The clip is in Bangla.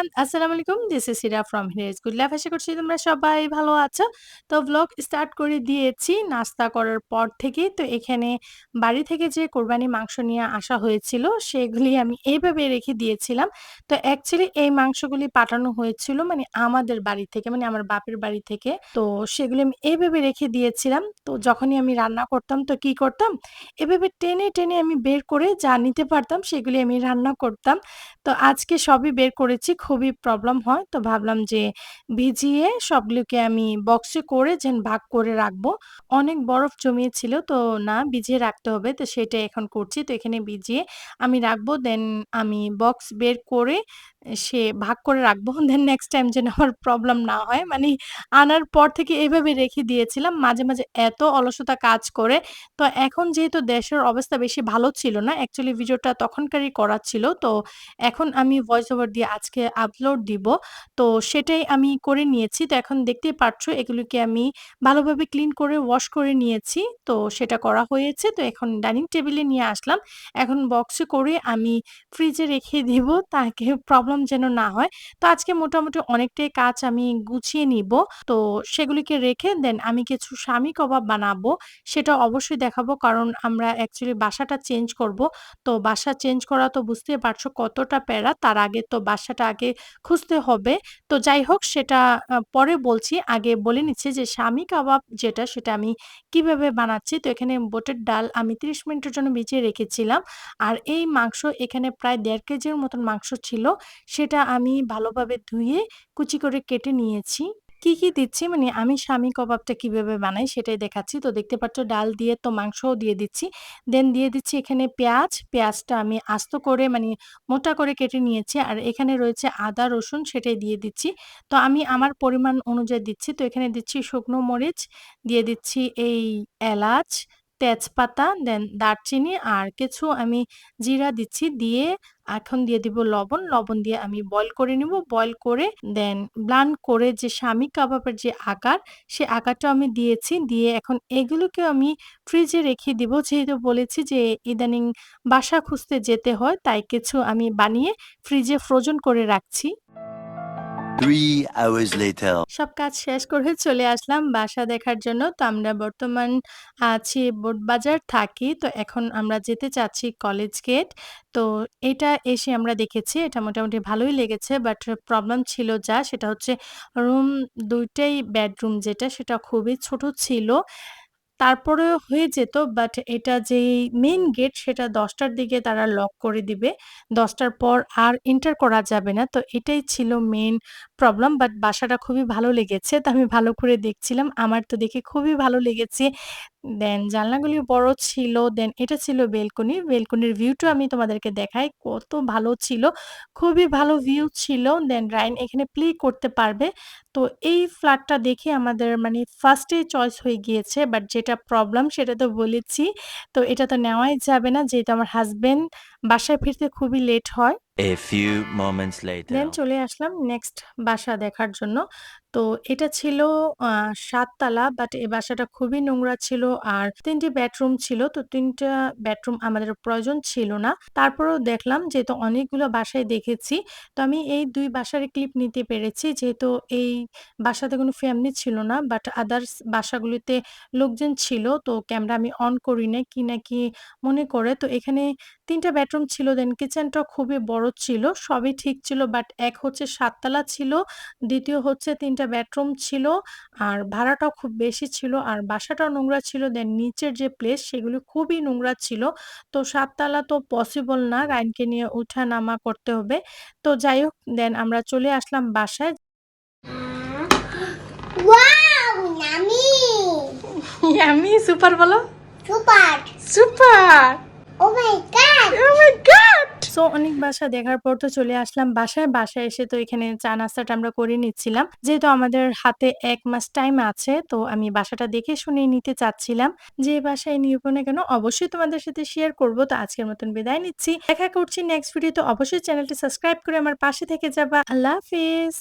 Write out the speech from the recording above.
এভরিওয়ান আসসালামু আলাইকুম দিস ইজ সিরা ফ্রম হিরেজ গুড লাইফ আশা করছি তোমরা সবাই ভালো আছো। তো ব্লগ স্টার্ট করে দিয়েছি নাস্তা করার পর থেকে তো এখানে বাড়ি থেকে যে কোরবানি মাংস নিয়ে আসা হয়েছিল, সেগুলি আমি এইভাবে রেখে দিয়েছিলাম। তো অ্যাকচুয়ালি এই মাংসগুলি পাঠানো হয়েছিল মানে আমাদের বাড়ি থেকে মানে আমার বাপের বাড়ি থেকে। তো সেগুলি আমি এইভাবে রেখে দিয়েছিলাম। তো যখনই আমি রান্না করতাম, তো কি করতাম? এভাবে টেনে টেনে আমি বের করে যা নিতে পারতাম, সেগুলি আমি রান্না করতাম। তো আজকে সবই বের করেছি। খুবই প্রবলেম হয়। তো ভাবলাম যে ভিজিয়ে সবগুলোকে আমি বক্সে করে যেন ভাগ করে রাখব। অনেক বরফ জমিয়েছিল, তো না ভিজিয়ে রাখতে হবে, তো সেটা এখন করছি। তো এখানে ভিজিয়ে আমি রাখব দেন আমি বক্স বের করে সে ভাগ করে রাখব দেন নেক্সট টাইম যেন আমার প্রবলেম না হয় মানে আনার পর থেকে এভাবে রেখে দিয়েছিলাম মাঝে মাঝে এত অলসতা কাজ করে তো এখন যেহেতু দেশের অবস্থা বেশি ভালো ছিল না অ্যাকচুয়ালি ভিডিওটা তখনকারই করা ছিল তো এখন আমি ভয়েস ওভার দিয়ে আজকে আপলোড দিব। তো সেটাই আমি করে নিয়েছি। তো এখন দেখতেই পাচ্ছ এগুলোকে আমি ভালোভাবে ক্লিন করে ওয়াশ করে নিয়েছি। তো সেটা করা হয়েছে। তো এখন ডাইনিং টেবিলে নিয়ে আসলাম। এখন বক্সে করে আমি ফ্রিজে রেখে দিব তাকে প্রবলেম যেন না হয়। তো আজকে মোটামুটি অনেকটাই কাজ আমি গুছিয়ে নিব। তো সেগুলিকে রেখে দেন আমি কিছু স্বামী কবাব বানাবো। সেটা অবশ্যই দেখাবো কারণ আমরা অ্যাকচুয়ালি বাসাটা চেঞ্জ করব। তো বাসা চেঞ্জ করা তো বুঝতেই পারছ কতটা প্যারা। তার আগে তো বাসাটা আগে খুঁজতে হবে। তো যাই হোক সেটা পরে বলছি। আগে বলে নিচ্ছি যে স্বামী কাবাব যেটা, সেটা আমি কীভাবে বানাচ্ছি। তো এখানে বোটের ডাল আমি ৩০ মিনিটের জন্য ভিজিয়ে রেখেছিলাম। আর এই মাংস এখানে প্রায় দেড় কেজির মতন মাংস ছিল। সেটা আমি ভালোভাবে ধুয়ে কুচি করে কেটে নিয়েছি। কি, কি দিচ্ছি মানে আমি স্বামী কবাবটা কীভাবে বানাই সেটাই দেখাচ্ছি। তো দেখতে পাচ্ছ ডাল দিয়ে তো মাংসও দিয়ে দিচ্ছি। দেন দিয়ে দিচ্ছি এখানে পেঁয়াজ। পেঁয়াজটা আমি আস্ত করে মানে মোটা করে কেটে নিয়েছি। আর এখানে রয়েছে আদা, রসুন সেটাই দিয়ে দিচ্ছি। তো আমি আমার পরিমাণ অনুযায়ী দিচ্ছি। তো এখানে দিচ্ছি শুকনো মরিচ, দিয়ে দিচ্ছি এই এলাচ, তেজপাতা, দেন দারচিনি আর কিছু আমি জিরা দিচ্ছি। দিয়ে এখন দিয়ে দিব লবণ। লবণ দিয়ে আমি বয়েল করে নিব। বয়েল করে দেন ব্লান্ড করে যে স্বামী কাবাবের যে আকার, সে আকারটা আমি দিয়েছি। দিয়ে এখন এগুলোকে আমি ফ্রিজে রেখে দিব। যেহেতু বলেছি যে ইদানিং বাসা খুঁজতে যেতে হয়, তাই কিছু আমি বানিয়ে ফ্রিজে ফ্রোজন করে রাখছি। সব কাজ শেষ করে চলে আসলাম বাসা দেখার জন্য। তো আমরা বর্তমান আছি বোটবাজার, থাকি। তো এখন আমরা যেতে চাচ্ছি কলেজ গেট। তো এটা এসে আমরা দেখেছি, এটা মোটামুটি ভালোই লেগেছে। বাট প্রবলেম ছিল যা, সেটা হচ্ছে রুম দুইটাই বেডরুম যেটা, সেটা খুবই ছোট ছিল। তারপরেও হয়ে যেত বাট এটা যেই মেইন গেট সেটা দশটার দিকে তারা লক করে দিবে। দশটার পর আর এন্টার করা যাবে না। তো এটাই ছিল মেইন প্রবলেম। বাট বাসাটা খুবই ভালো লেগেছে। তো আমি ভালো করে দেখছিলাম। আমার তো দেখে খুবই ভালো লেগেছে। দেন জানলাগুলি বড় ছিল। দেন এটা ছিল বেলকনি। বেলকনির ভিউটা আমি তোমাদেরকে দেখাই। কত ভালো ছিল। খুবই ভালো ভিউ ছিল। দেন রাইন এখানে প্লে করতে পারবে। তো এই ফ্ল্যাটটা দেখে আমাদের মানে ফার্স্টে চয়েস হয়ে গিয়েছে। বাট যেটা প্রবলেম সেটা তো বলেছি। তো এটা তো নেওয়াই যাবে না। যেহেতু আমার হাজব্যান্ড বাসায় ফিরতে খুবই লেট হয়। A few moments দেন চলে আসলাম নেক্সট বাসা দেখার জন্য। তো এটা ছিল, আ ৭ তালা বাট এই বাসাটা খুবই নোংরা ছিল আর ৩ টি বেডরুম ছিল। তো ৩ টা বেডরুম আমাদের প্রয়োজন ছিল না। তারপরেও দেখলাম যেহেতু অনেকগুলো বাসায় দেখেছি। তো আমি এই দুই বাসার ক্লিপ নিতে পেরেছি। যেহেতু এই বাসাতে কোনো ফ্যামিলি ছিল না। বাট আদার্স বাসাগুলিতে লোকজন ছিল। তো ক্যামেরা আমি অন করি নাই, কি না কি মনে করে। তো এখানে ৩ টা বেডরুম ছিল দেন কিচেনটা খুবই বড় ছিল। সবই ঠিক ছিল বাট এক হচ্ছে সাততলা ছিল। দ্বিতীয় হচ্ছে ৩ টা বেডরুম ছিল। আর ভাড়াটাও খুব বেশি ছিল। আর বাসাটাও নোংরা ছিল। দেন নিচের যে প্লেস সেগুলি খুবই নোংরা ছিল। তো সাততলা তো পসিবল না। রাইনকে নিয়ে উঠা-নামা করতে হবে। তো যাই হোক দেন আমরা চলে আসলাম বাসায়। ওয়াও সুপার বলো। Super super! Oh my God Oh my God! So অনেক বাসা দেখার পর তো চলে আসলাম বাসায়। বাসায় এসে তো এখানে চা নাস্তাটা আমরা করে নিচ্ছিলাম। যেহেতু আমাদের হাতে ১ মাস টাইম আছে তো আমি বাসাটা দেখে শুনে নিতে চাচ্ছিলাম। যে বাসায় নিব না কেন অবশ্যই তোমাদের সাথে শেয়ার করব। তো আজকের মতন বিদায় নিচ্ছি। দেখা করছি নেক্সট ভিডিওতে অবশ্যই চ্যানেলটি সাবস্ক্রাইব করে আমার পাশে থেকে যাবা। আল্লাহ হাফেজ।